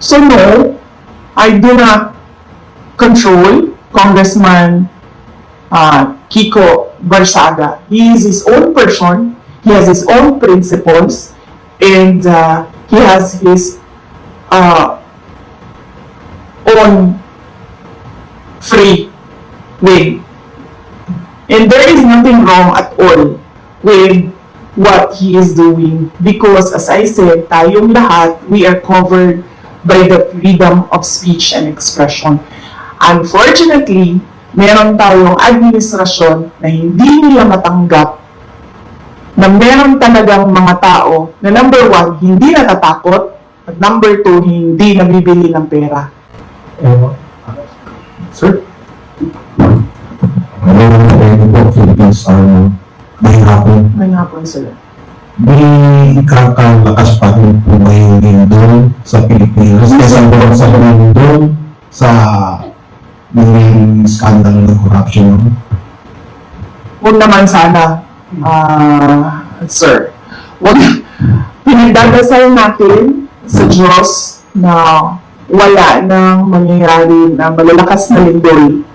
So no, I do not control Congressman uh, Kiko Barsaga. He is his own person. He has his own principles, and uh, he has his uh, own free will. And there is nothing wrong at all with what he is doing because as I said, tayong lahat, we are covered by the freedom of speech and expression. Unfortunately, meron tayong administrasyon na hindi nila matanggap na meron talagang mga tao na number one, hindi natatakot at number two, hindi nabibili ng pera. Sir? Ngayon tayo po, Philippines are may hapon. May nga po sila. May kakalakas pa rin po ngayon doon sa Pilipinas. Kesa doon sa mundo sa mga scandal ng corruption. Huwag naman sana, ah, sir. Huwag, pinagdadasal natin sa Diyos na wala nang mangyayari na malalakas na lindol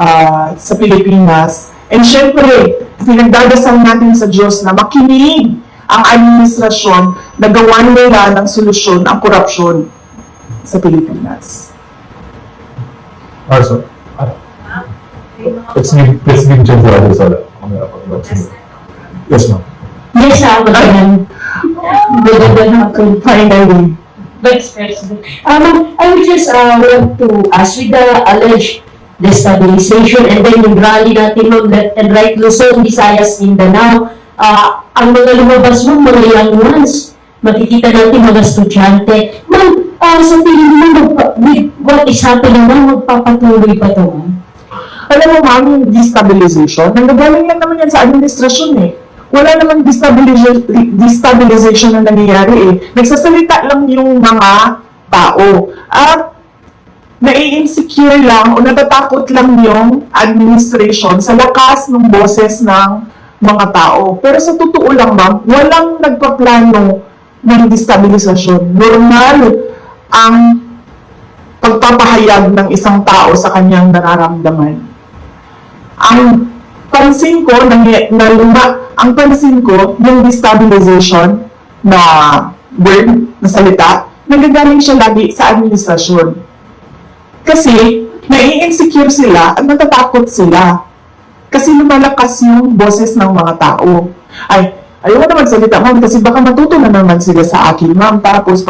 ah, sa Pilipinas. And syempre, pinagdadasal natin sa Diyos na makinig ang administrasyon na gawan nila ng solusyon ang korupsyon sa Pilipinas. Also, ah, let's give, let's give Jen side. Yes, ma'am. Yes, ah, magalang. Magandang hapon. Finally, Vice President. Um, I would just uh, want to ask with the alleged destabilization and then yung rally natin ng left and right Luzon, Visayas, Mindanao, uh, ang mga lumabas mo, mga young ones, makikita natin mga estudyante. Ma'am, uh, sa tingin mo, with what is happening now, magpapatuloy pa to, ma'am? Alam mo, ma'am, yung destabilization, nanggagaling lang naman yan sa administrasyon eh. Wala namang destabilization, destabilization na nangyayari eh. Nagsasalita lang yung mga tao. At nai-insecure lang o natatakot lang yung administration sa lakas ng boses ng mga tao. Pero sa totoo lang, ma'am, walang nagpaplano ng destabilisasyon. Normal ang pagpapahayag ng isang tao sa kanyang nararamdaman. Ang pansin ko na, na luma, ang pansin ko yung destabilization na word, na salita, nagagaling siya lagi sa administrasyon. Kasi, nai-insecure sila at natatakot sila. Kasi lumalakas yung boses ng mga tao. Ay, ayoko na magsalita, ma'am, kasi baka matuto na naman sila sa akin, ma'am. Tapos,